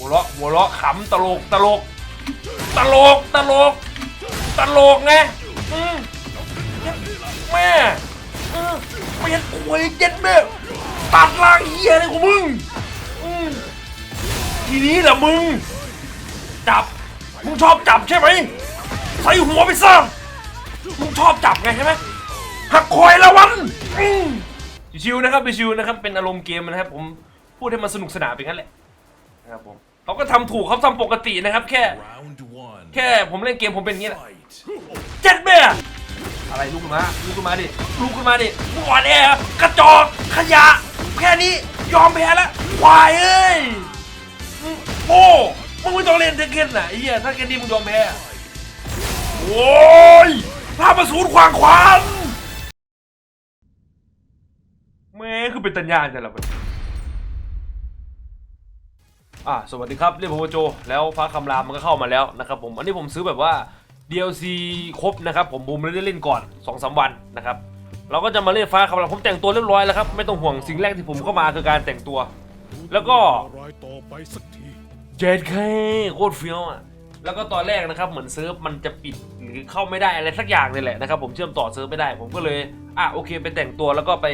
หัวเราะหัวเราะขำตลกตลก ตลกตลก ตลกไงอืมแม่เออไม่เห็นควยเจ็ดแม่ตัดล่างเฮียอะไรของมึงอืมทีนี้แหละมึง จับ มึงชอบจับใช่ไหมใส่หัวไปซะมึงชอบจับไงใช่ไหมหักคอยละวันอืมชิวๆนะครับไปชิวนะครับเป็นอารมณ์เกมนะครับผมพูดให้มันสนุกสนานไปงั้นแหละนะครับผม เขาก็ทำถูกเขาทำปกตินะครับ แค่ Round one. แค่ผมเล่นเกมผมเป็นอย่างนี้แหละ Fight. เจ็ดแม่อะไรลุกขึ้นมาลุกขึ้นมาดิลุกขึ้นมาดิมึงอ่อนแอกระจอกขยะ แค่นี้ยอมแพ้แล้วควายเอ้ยมึงโอ้มึงไม่ต้องเล่นเทคเคนน่ะไอ้เหี้ยถ้าแค่นี้มึงยอมแพ้อะโอ้ยพามาสูนขวางขวานแม่คือเป็นตัญญาจังละมันอ่ะสวัสดีครับเรียกผมว่าโจ แล้วฟ้าคำรามมันก็เข้ามาแล้วนะครับผมอันนี้ผมซื้อแบบว่า DLC ครบนะครับผมบูมไม่ได้เล่นก่อน2อสวันนะครับเราก็จะมาเล่นฟ้าคำรามผมแต่งตัวเรียบร้อยแล้วครับไม่ต้องห่วงสิ่งแรกที่ผมเข้ามาคือการแต่งตัว แล้วก็รายต่อไปสักทีเจ็ดเคโคตรเฟี้ยวอะแล้วก็ตอนแรกนะครับเหมือนเซิร์ฟมันจะปิดหรือเข้าไม่ได้อะไรสักอย่างนี่แหละนะครับผมเชื่อมต่อเซิร์ฟไม่ได้ ผมก็เลยอะโอเคไปแต่งตัวแล้วก็ไป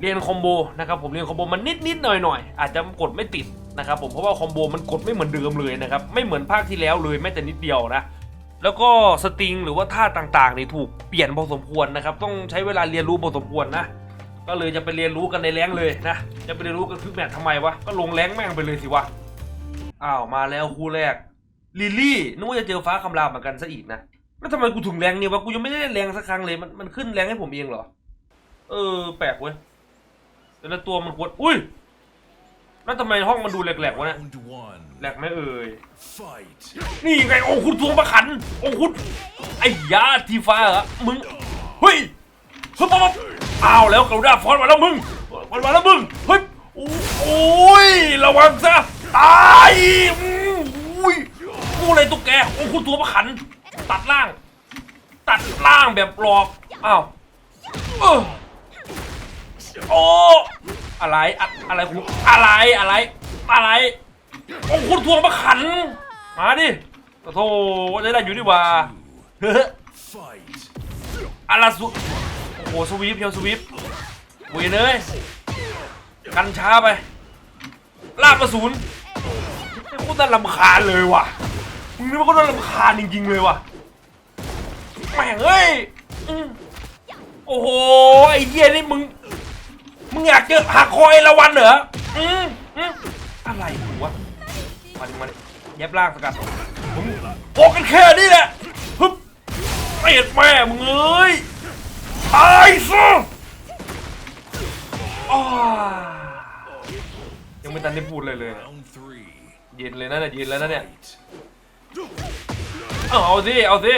เรียนคอมโบนะครับผมเรียนคอมโบมันนิดนิดหน่อยหน่อยอาจจะกดไม่ติด นะครับผมเพราะว่าคอมโบมันกดไม่เหมือนเดิมเลยนะครับไม่เหมือนภาคที่แล้วเลยแม้แต่นิดเดียวนะแล้วก็สตริงหรือว่าท่าต่างๆนี่ถูกเปลี่ยนพอสมควรนะครับต้องใช้เวลาเรียนรู้พอสมควรนะก็เลยจะไปเรียนรู้กันในแรงเลยนะจะไปเรียนรู้กันคือแมททำไมวะก็ลงแรงแม่งไปเลยสิวะอ้าวมาแล้วคู่แรกลิลลี่นึกว่าจะเจอฟ้าคำรามเหมือนกันซะอีกนะแล้วทำไมกูถึงแรงเนี่ยวะกูยังไม่ได้แรงสักครั้งเลยมันมันขึ้นแรงให้ผมเองเหรอ เออ แปลกเว้ยแต่ละตัวมันควรอุ้ย แล้วทำไมห้องมันดูแหลกๆวะเนี่ย Round one. แหลกไหมเอ่ย Fight. นี่ไงโอ้คุณทวงประขันโอ้คุณไอ้ยาทีฟ้าเหรอมึงเฮ้ยเฮ้ยป๊อปป๊อปอ้าวแล้วกรุณาฟอนมาแล้วมึงฟอนมาแล้วมึงเฮ้ยโอ้โอ้ยระวังซะตายอืมอุ้ยกูเลยตุ๊กแกโอ้คุณตัวประขัน ตัดล่าง ตัดล่างแบบหลอกอ้าวเออโอ้ อะไรอะอะไรคุณอะไรอะไร อะไรโอ้คุณทวงประขัน มาดิโอ้โธ่ว่าจะได้อยู่ดีกว่าเฮ้ยอะไรสุโอ้โหสวีปเพียวสวีปเวยเลย กันช้าไปลากกระสุนไอ้โคตรน่ารำคาญเลยว่ะมึงนี่มันก็น่ารำคาญจริงๆเลยว่ะแม่งเอ้ยโอ้โหไอ้เหี้ยนี่มึง มึงอยากเจอหักคอยละวันเหรออืมอืมอะไรวะมาดิมาดิเย็บล่างสกัดมึงโปกกันแค่นี้แหละฮึบเอ็ดแม่มึงเอ้ยตายซะยังไม่ทันได้พูดเลยเลย เย็นเลยนะเนี่ยเย็นแล้วนะเนี่ย Fight. เอาเอาสิเอาสิ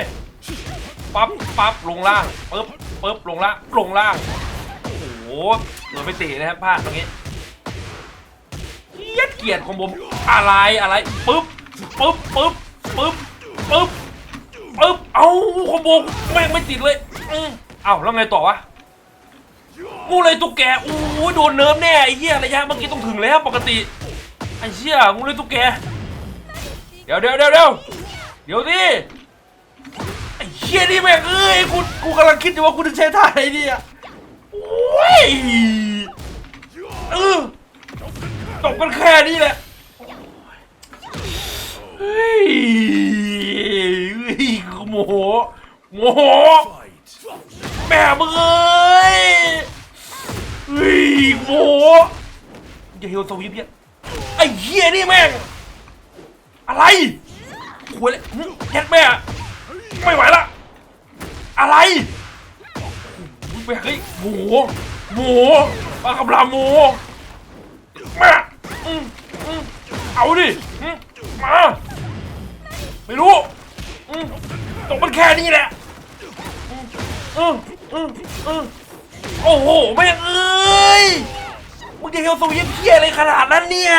ปั๊บปั๊บลงล่างปึ๊บปึ๊บลงล่างลงล่าง โอ้โหโดนไปตีนะครับพลาดตรงนี้เกลียดเกลียดของผมอะไรอะไรปึ๊บปึ๊บปึ๊บปึ๊บปึ๊บปึ๊บเอาคอมโบแม่งไม่ติดเลยเอ้าแล้วไงต่อวะกูเลยตุ๊กแกโอ้ยโดนเนิร์ฟแน่ไอ้เหี้ยระยะเมื่อกี้ต้องถึงแล้วปกติไอ้เชี่ยงูเลยตุ๊กแกเดี๋ยวเดี๋ยวเดี๋ยวเดี๋ยวเดี๋ยวดิไอ้เหี้ยนี่แม่งเอ้ยกูกูกำลังคิดอยู่ว่ากูจะใช้ท่าไหนดีอะ ยเออจบกันแค่นี้แหละเฮ้ยเฮ้ยโมโหโมโหแม่มึงเอ้ยเฮ้ยโมโหอย่าเฮลสวิปเยอะไอ้เหี้ยนี่แม่งอะไรคุยเลยหึแยัดแม่ไม่ไหวละอะไร แม่เฮ้ยหมูหมูปลากำลาหมูแม่อืมอืมเอาดิอืมมาไม่รู้อืมตกมันแค่นี้แหละอืมอืมอืมโอ้โหแม่เอ้ยมึงจะเฮลสวีปเพี้ยอะไรขนาดนั้นเนี่ย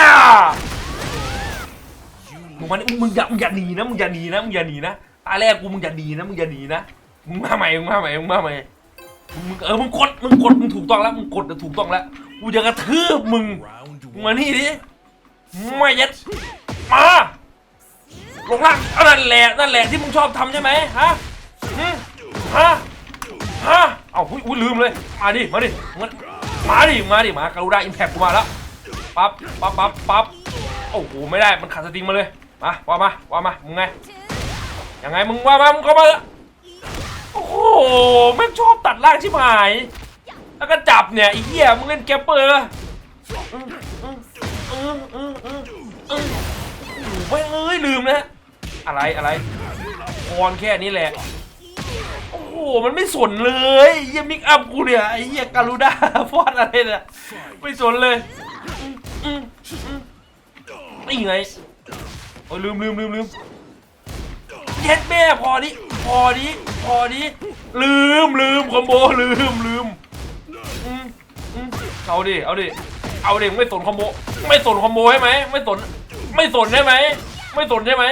มึงมานี่มึงอย่ามึงอย่าหนีนะมึงอย่าหนีนะมึงอย่าหนีนะตาแรกกูมึงอย่าหนีนะมึงอย่าหนีนะมึงมาใหม่มึงมาใหม่มึงมาใหม่ มึงเออมึงกดมึงกดมึงถูกต้องแล้วมึงกดถูกต้องแล้วกูจะกระทืบมึงมานี่ดิไม่ยัดมาลงล่างนั่นแหละนั่นแหละที่มึงชอบทำใช่ไหมฮะฮะฮะเอาอุ้ยอุ้ยลืมเลยมาดิมาดิมาดิมาดิมาการูด้าอิมแพคกูมาแล้วปั๊บปั๊บปั๊บปั๊บโอ้โหไม่ได้มันขาดสติงมาเลยมาว่ามาว่ามามึงไงยังไงมึงว่ามามึงเข้ามาโอ้โห แม่งชอบตัดล่างชิบหาย แล้วก็จับเนี่ยไอ้เหี้ยมึงเล่นแกปเปอร์เหรออืมอืมอืมอืมอืมอืมโอ้โหไม่งเอ้ยลืมนะ อะไรอะไรพรแค่นี้แหละ โอ้โห มันไม่สนเลยเหี้ยมิกอัพกูเนี่ยไอ้เหี้ยการูด้าฟอดอะไรเนี่ยไม่สนเลยนี่ไงโอ้ยลืมลืมลืมลืมเย็ดแม่พอดิ พอดิพอดิลืมลืมคอมโบลืมลืมอืมอืมเอาดิเอาดิเอาดิไม่สนคอมโบไม่สนคอมโบใช่ไหมไม่สนไม่สนใช่ไหมไม่สนใช่ไหม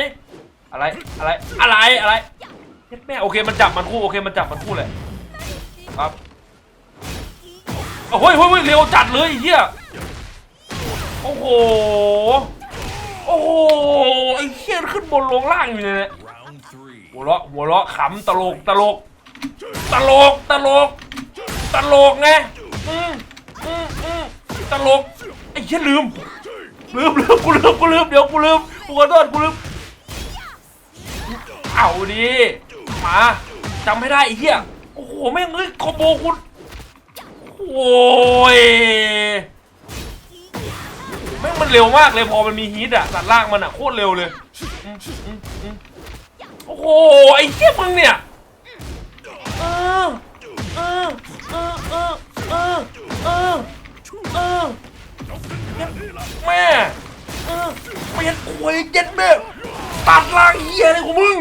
อะไรอะไรอะไรอะไรเฮ็ดแม่โอเคมันจับมันคู่โอเคมันจับมันคู่เลยครับโอ้โหเฮ้ยเฮ้ยเร็วจัดเลยไอ้เฮียโอ้โหโอ้โหไอ้เฮียขึ้นบนลงล่างอยู่เนี่ย หัวเราะหัวเราะขำตลกตลก ตลกตลก ตลกไงอืมอืมอืมตลกไอ้เหี้ยลืมลืมลืมกูลืมกูลืมเดี๋ยวกูลืมกูขอโทษกูลืมเอาดิมาจำไม่ได้ไอ้เหี้ยโอ้โหแม่งเอ้ยคอมโบคุณโอ้ยแม่งมันเร็วมากเลยพอมันมีฮีทอะตัดล่างมันอะโคตรเร็วเลยอืมอืมอืม โอ้โห ไอ้เหี้ยมึงเนี่ยเออเออเออเออเออเออเออแม่เออไม่ยนควยเย็ดแม่ตัดล่างเฮียอะไรของมึง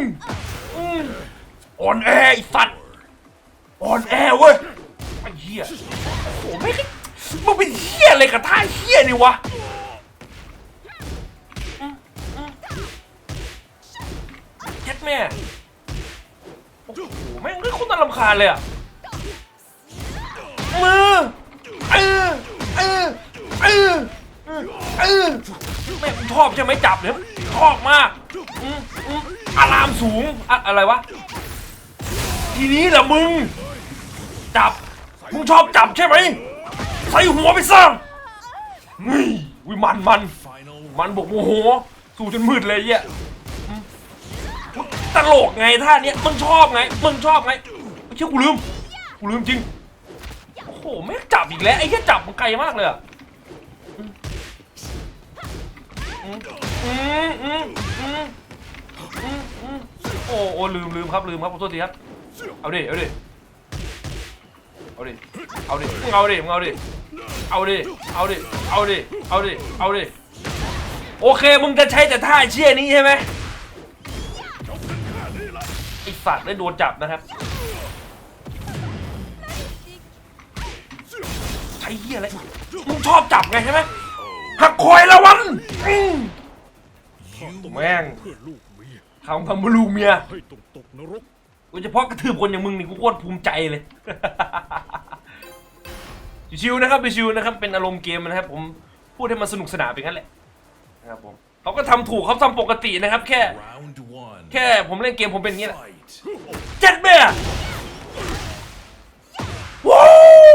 อ่อนแอไอ้สัตว์อ่อนแอเว้ยไอ้เฮียโอ้โหไม่งมึงเป็นเฮียอะไรกับท่าเฮียนี่วะอืมอืมเย็ด แม่ โอ้โหแม่งคือคนน่ารำคาญเลยอะ มือเออเออเออเออแม่งชอบใช่ไหมจับเนี่ยชอบมากอืมอืมอารามสูงอะอะไรวะ ทีนี้แหละมึง จับ มึงชอบจับใช่ไหมใส่หัวไปซะนี่วิมันมัน มันบอกโมโห สู้จนมืดเลยเหี้ย ตลกไงท่าเนี้ยมึงชอบไงมึงชอบไงไอ้เชี่ยกูลืมกูลืมจริงโอ้โหแม่งจับอีกแล้วไอ้เหี้ยจับมันไกลมากเลยอะโอ้โอ้ลืมลืมครับลืมครับขอโทษทีครับเอาดิเอาดิเอาดิเอาดิมึงเอาดิมึงเอาดิเอาดิเอาดิเอาดิเอาดิเอาดิโอเคมึงจะใช้แต่ท่าเชี่ยนี้ใช่ไหม สัตว์ได้โดนจับนะครับใช้เหี้ยอะไรมึงชอบจับไงใช่ไหมหักคอยละวันแม่งทำทำมาลูกเมียโดยเฉพาะกระทืบคนอย่างมึงนี่กูโคตรภูมิใจเลยชิวๆนะครับไปชิวนะครับ เป็นอารมณ์เกมนะครับ ผมพูดให้มันสนุกสนานไปงั้นแหละนะครับผมเขาก็ทำถูกเขาทำปกตินะครับ แค่ แค่ผมเล่นเกมผมเป็นอย่างนี้แหละ เจ็ดแม่ว้า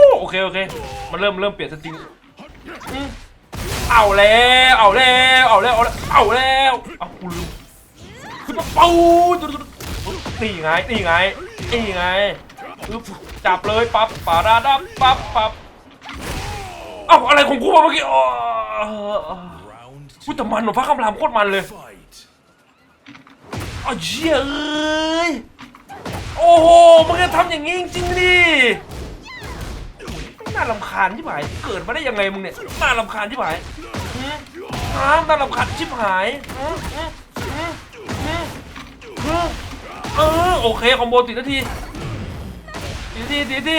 วโอเคโอเค มันเริ่มเริ่มเปลี่ยนสตริงเอาแล้วเอาแล้วเอาแล้วเอาแล้วเอาแล้วเอากูลืมขึ้นมาปูดนี่ไงนี่ไงนี่ไงจับเลยปั๊บปาราดับปั๊บปั๊บเอ้าอะไรของกูวะเมื่อกี้อ๋อ Round พูดแต่มันหนูฟ้าคำรามโคตรมันเลย fight. อ้าวเชี่ยเอ้ย โอ้โห มึงจะทำอย่างงี้จริงๆดิน่ารำคาญชิบหาย เกิดมาได้ยังไงมึงเนี่ยน่ารำคาญชิบหายหืมน่ารำคาญชิบหายเออโอเคคอมโบติดนาทีติดทีติดที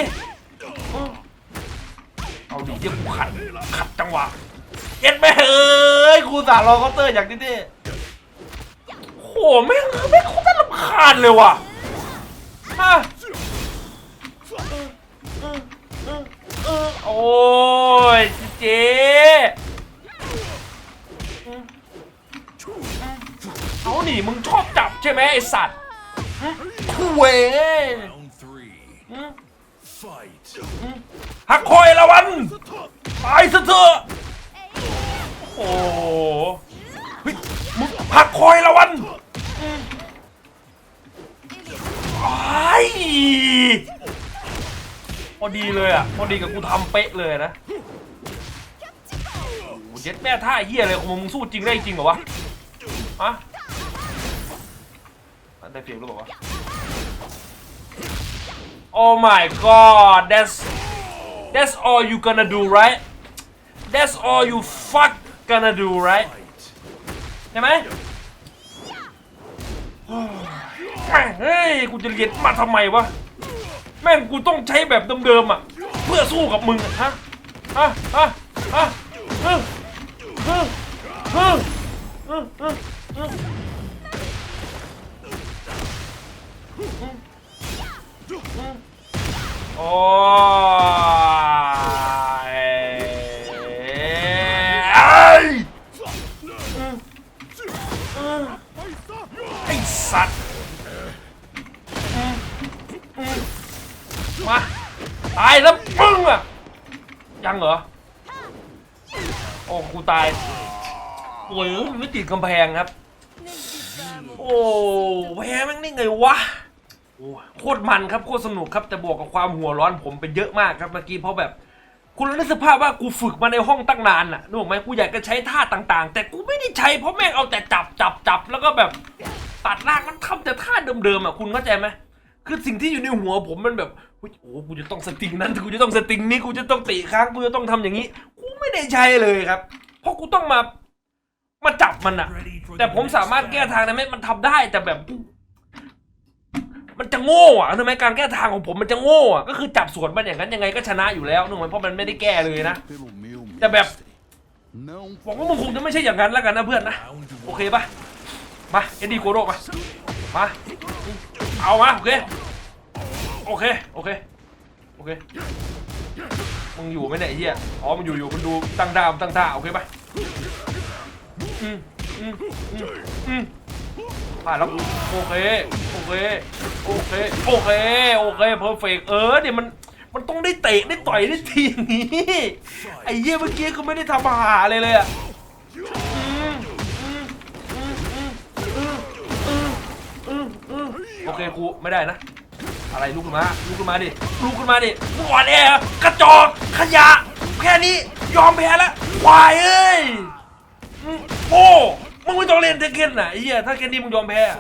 เอาดิเยี่ยกูขัดขัดจังหวะเย็ดแม่เอ้ยกูสารรอเคาน์เตอร์อย่างนี้ดิ โหแม่งแม่งโคตรน่ารำคาญเลยว่ะฮะโอ้ยเจ๊เอาหนิมึงชอบจับใช่ไหมไอสัตว์คุเวยหักคอยละวันตายซะเถอะโอ้โหเฮ้ยมึงหักคอยละวัน ไอ้พอดีเลยอะพอดีกับกูทำเป๊ะเลยนะโอ้เย็ดแม่ท่าเหี้ยอะไรของมึงสู้จริงได้จริงเหรอวะฮะได้เปรียบหรือเปล่าวะ Oh my god that's that's all you gonna do right that's all you fuck gonna do right Fight. ใช่ไหม แม่งเฮ้ยกูจะเรียนมาทำไมวะแม่งกูต้องใช้แบบเดิมๆอะ เพื่อสู้กับมึงอะฮะฮะฮะฮะฮึฮึฮึฮึฮึฮึโอ้ย ติดกำแพงครับ โอ้แพ้แม่งนี่ไงวะโอ้โคตรมันครับโคตรสนุกครับแต่บวกกับความหัวร้อนผมไปเยอะมากครับเมื่อกี้เพราะแบบ คุณนึกสภาพว่ากูฝึกมาในห้องตั้งนานน่ะนึกออกไหมกูอยากจะใช้ท่าต่างๆ แต่กูไม่ได้ใช้เพราะแม่งเอาแต่จับจับจับแล้วก็แบบตัดล่างมันทำแต่ท่าเดิมๆอะคุณเข้าใจไหมคือสิ่งที่อยู่ในหัวผมมันแบบเฮ้ยโอ้กูจะต้องสติงนั้นกูจะต้องสติงนี้กูจะต้องตีค้างกูจะต้องทำอย่างนี้ กูไม่ได้ใช้เลยครับ เพราะกูต้องมา มาจับมันอะแต่ผมสามารถแก้ทางได้ไหมมันทำได้แต่แบบ มันจะโง่อะทำไมการแก้ทางของผมมันจะโง่อะก็คือจับสวนมันอย่างนั้นยังไงก็ชนะอยู่แล้วนึกไหมเพราะมันไม่ได้แก้เลยนะ Pelo meu Tá bem. mestre, não หวังว่ามึงคงจะไม่ใช่อย่างนั้นแล้วกันนะเพื่อนนะ โอเคปะมาเอ็ดดี้โกโดมา มา เอามา โอเค โอเค โอเค โอเค มึงอยู่ไหมเนี่ยไอ้เหี้ยอ๋อมึงอยู่อยู่มึงดูตั้งท่ามตั้งท่าโอเคปะ อืมอืมอืมอืมผ่านแล้วโอเคโอเคโอเคโอเคโอเคเพอร์เฟกเออเนี่ยมันมันต้องได้เตะได้ต่อยได้ทีอย่างนี้ไอ้เหี้ยเมื่อกี้ก็ไม่ได้ทำอาหารเลยเลยอะโอเคกูไม่ได้นะ อะไรลุกขึ้นมาลุกขึ้นมาดิลุกขึ้นมาดิมึงอ่อนแอกระจอกขยะ แค่นี้ยอมแพ้แล้วควายเอ้ย โอ้มึงไม่ต้องเล่นเทคเคนน่ะไอ้เหี้ยถ้าแค่นี้มึงยอมแพ้อะ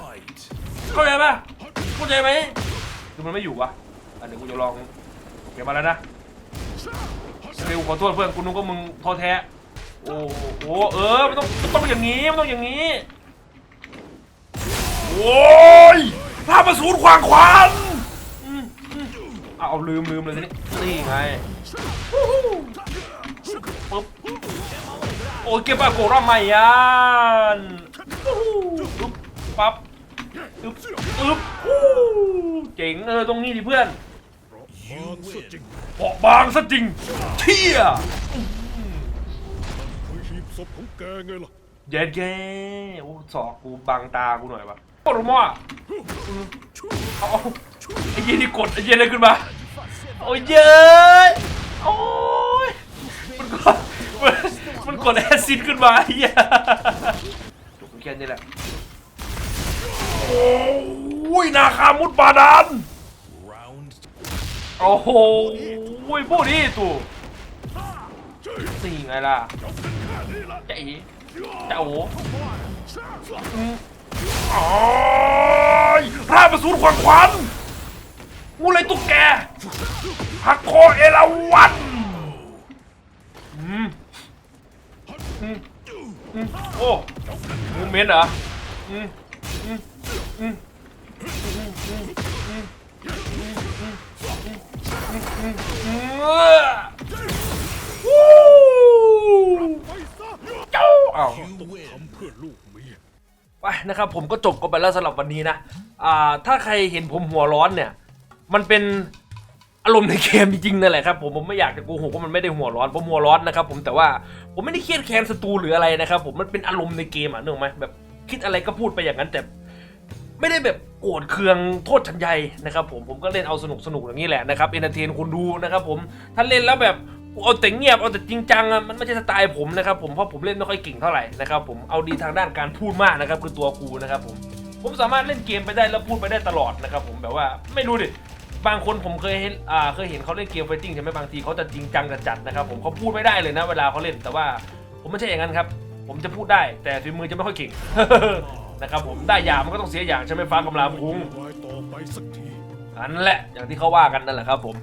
เข้าใจปะเข้าใจไหมคือมันไม่อยู่วะอันนี้กูจะลองเก็บมาแล้วนะเร็วขอโทษเพื่อนกูนึกว่ามึงท้อแท้โอ้โหเออมันต้องมันต้องอย่างนี้มันต้องอย่างนี้โอ้ยภาพมาสูดขวางขวานเอาลืมลืมเลยทีนี้นี่ไง โอ้ยเก็บปากโกราไม่ยันวู้ฮู้ปึ๊บปั๊บอึ๊บอึ๊บวู้เจ๋งเออตรงนี้ดิเพื่อนบางสุดจริงเบาะบางซะจริงเที่ยคือหีบศพของแกไงล่ะเย็ดแกโอ้สอกกูบังตากูหน่อยวะโคตรมั่วอืมเอาเอาไอ้เหี้ยนี่กดไอ้เหี้ยอะไรขึ้นมาโอ้ยเย้ยโอ้ยมันกด มันมันกดแอซิดขึ้นมาไอ้เหี้ยจบแค่นี้แหละ โอ้ยนาคามุดบาดาล Round โอ้โหพวกนี้ตู่นี่ไงล่ะเจ๊เจ้าโอ้อืมอ๋อยพระประสูรขวัญขวัญงูเลยตุ๊กแกหักคอเอราวันอืม อืมอืมโอ้มูเมนต์เหรออืมอืมอืมเออวู้เจ้าเอ้า ทำเพื่อลูกเมีย ไปนะครับผมก็จบกันไปแล้วสำหรับวันนี้นะ อ่า ถ้าใครเห็นผมหัวร้อนเนี่ย มันเป็น อารมณ์ในเกมจริงๆนั่นแหละครับผมผมไม่อยากจะโกหกว่ามันไม่ได้หัวร้อนผมหัวร้อนนะครับผมแต่ว่าผมไม่ได้เครียดแค้นศัตรูหรืออะไรนะครับผมมันเป็นอารมณ์ในเกมอะนึกออกไหมแบบคิดอะไรก็พูดไปอย่างนั้นแต่ ไม่ได้แบบโกรธเคืองโทษชันใยนะครับผมผมก็เล่นเอาสนุกสนุกอย่างนี้แหละนะครับเอนเตอร์เทนคนดูนะครับผมถ้าเล่นแล้วแบบเอาแต่เงียบเอาแต่จริงจังอะมันไม่ใช่สไตล์ผมนะครับผมเพราะผมเล่นไม่ค่อยเก่งเท่าไหร่นะครับผมเอาดีทางด้านการพูดมากนะครับคือตัวกูนะครับผมผมสามารถเล่นเกมไปได้แล้วพูดไปได้ตลอดนะครับผมแบบว่าไม่รู้ดิ บางคนผมเคยเห็นอ่าเคยเห็นเขาเล่นเกมไฟติ้งใช่ไหมบางทีเขาจะจริงจังจัดๆนะครับผมเขาพูดไม่ได้เลยนะเวลาเขาเล่นแต่ว่าผมไม่ใช่อย่างนั้นครับ ผมจะพูดได้แต่ฝีมือจะไม่ค่อยเก่ง นะครับผมได้อย่างมันก็ต้องเสียอย่างใช่ไหมฟ้ากำลาพุงรายต่อไปสักทีอันแหละอย่างที่เขาว่ากันนั่นแหละครับผม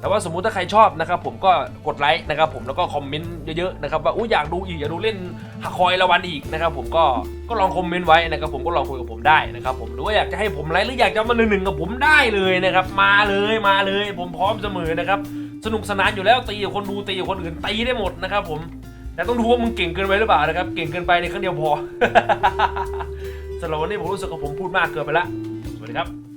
แต่ว่าสมมุติถ้าใครชอบนะครับผมก็กดไลค์นะครับผมแล้วก็คอมเมนต์เยอะๆนะครับว่าอุ้อยากดูอีกอยากดูเล่นฮักคอยละวันอีกนะครับผมก็ก็ลองคอมเมนต์ไว้นะครับผมก็ลองคุยกับผมได้นะครับผมหรือว่าอยากจะให้ผมไลค์หรืออยากจะมาหนึ่งหนึ่งกับผมได้เลยนะครับมาเลยมาเลย ผมพร้อมเสมอนะครับสนุกสนานอยู่แล้วตีกับคนดูตีกับคนอื่นตีได้หมดนะครับผมแต่ต้องดูว่ามึงเก่งเกินไปหรือเปล่านะครับเก่งเกินไปในครั้งเดียวพอสำหรับวันนี้ผมรู้สึกว่าผมพูดมากเกินไปละสวัสดีครับ